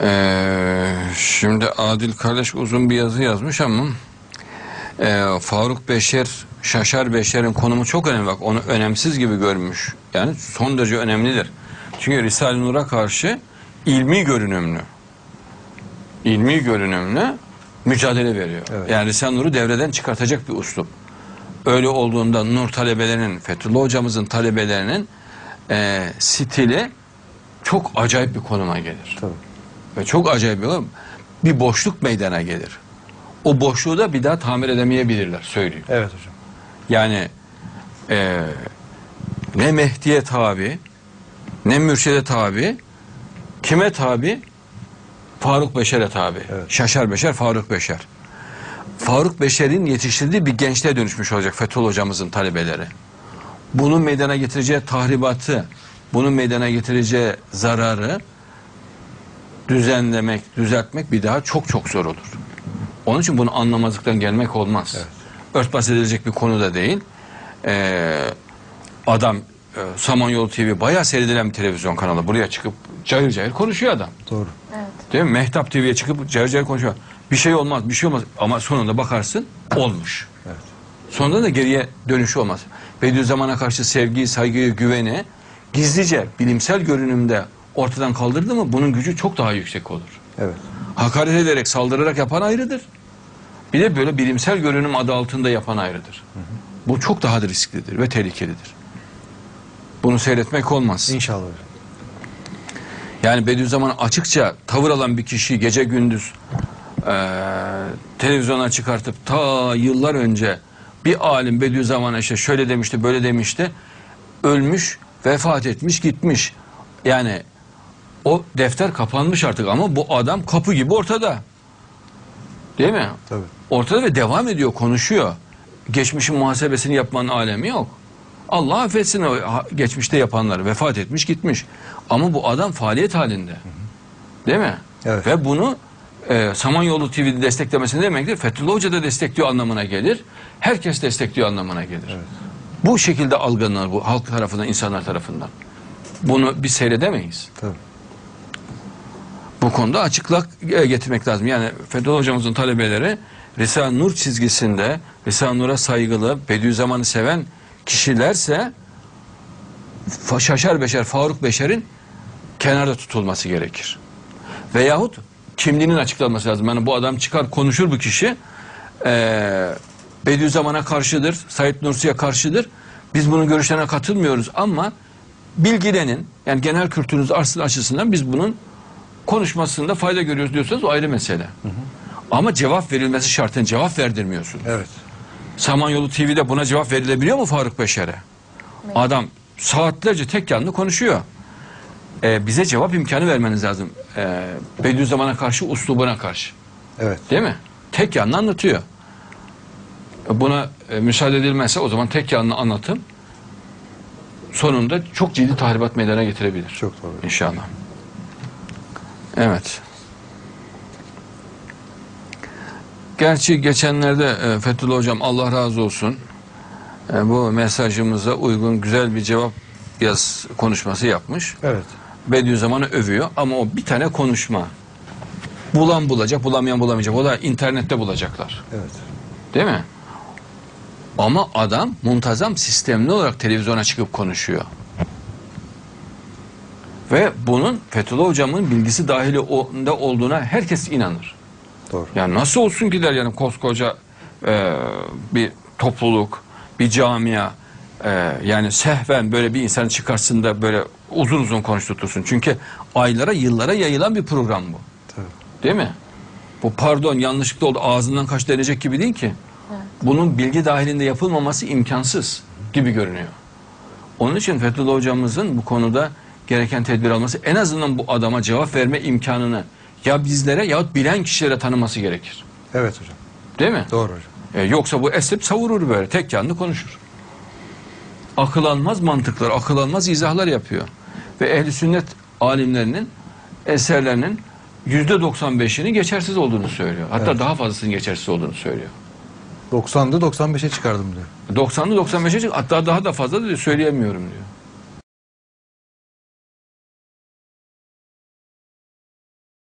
Ee, şimdi Adil Kaleş uzun bir yazı yazmış ama e, Faruk Beşer, Şaşar Beşer'in konumu çok önemli. Bak onu önemsiz gibi görmüş. Yani son derece önemlidir. Çünkü Risale-i Nur'a karşı ilmi görünümlü, ilmi görünümlü mücadele veriyor. Evet. Yani Risale-i Nur'u devreden çıkartacak bir uslup. Öyle olduğunda Nur talebelerinin, Fethullah hocamızın talebelerinin e, stili çok acayip bir konuma gelir. Tabii. Ve çok acayip bir, bir boşluk meydana gelir. O boşluğu da bir daha tamir edemeyebilirler söyleyeyim. Evet hocam. Yani e, ne Mehdi'ye tabi, ne Mürşid'e tabi, kime tabi? Faruk Beşer'e tabi. Evet. Şaşar Beşer, Faruk Beşer. Faruk Beşer'in yetiştirdiği bir gençliğe dönüşmüş olacak Fethullah hocamızın talebeleri. Bunun meydana getireceği tahribatı, bunun meydana getireceği zararı düzenlemek, düzeltmek bir daha çok çok zor olur. Onun için bunu anlamazlıktan gelmek olmaz. Evet. Örtbas edilecek bir konu da değil. Ee, adam e, Samanyolu TV bayağı seyredilen bir televizyon kanalı. Buraya çıkıp cayır cayır konuşuyor adam. Doğru. Değil mi? Mehtap TV'ye çıkıp cayır cayır konuşuyor. Bir şey olmaz, bir şey olmaz. Ama sonunda bakarsın olmuş. Evet. Sonunda da geriye dönüşü olmaz. Bediüzzaman'a karşı sevgiyi, saygıyı, güveni gizlice bilimsel görünümde ortadan kaldırdı mı bunun gücü çok daha yüksek olur. Evet. Hakaret ederek, saldırarak yapan ayrıdır. Bir de böyle bilimsel görünüm adı altında yapan ayrıdır. Bu çok daha da risklidir ve tehlikelidir. Bunu seyretmek olmaz. İnşallah. Yani Bediüzzaman açıkça tavır alan bir kişiyi gece gündüz eee televizyona çıkartıp ta yıllar önce bir alim Bediüzzaman'a işte şöyle demişti böyle demişti ölmüş vefat etmiş gitmiş yani o defter kapanmış artık ama bu adam kapı gibi ortada değil mi? Tabii. Ortada ve devam ediyor konuşuyor geçmişin muhasebesini yapmanın alemi yok. Allah affetsin o geçmişte yapanları vefat etmiş gitmiş. Ama bu adam faaliyet halinde. Değil mi? Evet. Ve bunu e, Samanyolu TV'de desteklemesi ne demektir? Fethullah Hoca da destekliyor anlamına gelir. Herkes destekliyor anlamına gelir. Bu şekilde algılanır bu halk tarafından, insanlar tarafından. Bunu biz seyredemeyiz. Tabii. Bu konuda açıklık e, getirmek lazım. Yani Fethullah hocamızın talebeleri Risale-i Nur çizgisinde Risale-i Nur'a saygılı, Bediüzzaman'ı seven kişilerse Şaşar Beşer, Faruk Beşer'in kenarda tutulması gerekir. Veyahut kimliğinin açıklanması lazım. Yani bu adam çıkar konuşur bu kişi. Ee, Bediüzzaman'a karşıdır, Said Nursi'ye karşıdır. Biz bunun görüşlerine katılmıyoruz ama bilgilenin yani genel kültürünüz açısından biz bunun konuşmasında fayda görüyoruz diyorsanız o ayrı mesele. Ama cevap verilmesi şartın cevap verdirmiyorsun. Evet. Samanyolu TV'de buna cevap verilebiliyor mu Faruk Beşer'e? Adam saatlerce tek yanlı konuşuyor. Ee, bize cevap imkanı vermeniz lazım. Ee, Bediüzzaman'a karşı, uslubuna karşı. Evet. Değil mi? Tek yanlı anlatıyor. Buna e, müsaade edilmezse o zaman tek yanlı anlatım sonunda çok ciddi tahribat meydana getirebilir. Çok doğru. İnşallah. Evet. Gerçi geçenlerde e, Fethullah Hocam Allah razı olsun e, bu mesajımıza uygun güzel bir cevap yaz konuşması yapmış. Evet. Bediüzzaman'ı övüyor ama o bir tane konuşma. Bulan bulacak, bulamayan bulamayacak. O da internette bulacaklar. Evet. Değil mi? Ama adam muntazam sistemli olarak televizyona çıkıp konuşuyor. Ve bunun Fethullah Hocam'ın bilgisi dahilinde olduğuna herkes inanır. Doğru. Yani nasıl olsun ki der yani koskoca e, bir topluluk, bir camia e, yani sehven böyle bir insan çıkarsın da böyle uzun uzun konuşturtursun. Çünkü aylara yıllara yayılan bir program bu. Tabii. Değil mi? Bu pardon yanlışlıkla oldu ağzından kaç denecek gibi değil ki. Bunun bilgi dahilinde yapılmaması imkansız gibi görünüyor. Onun için Fethullah hocamızın bu konuda gereken tedbir alması en azından bu adama cevap verme imkanını ya bizlere yahut bilen kişilere tanıması gerekir. Evet hocam. Değil mi? Doğru hocam. E, yoksa bu esip savurur böyle tek yanlı konuşur. Akıl almaz mantıklar, akıl almaz izahlar yapıyor. Ve ehli sünnet alimlerinin eserlerinin yüzde 95'inin geçersiz olduğunu söylüyor. Hatta Evet. daha fazlasının geçersiz olduğunu söylüyor. 90'dı 95'e çıkardım diyor. 90'lı 95'e çık hatta daha da fazla da diyor, söyleyemiyorum diyor.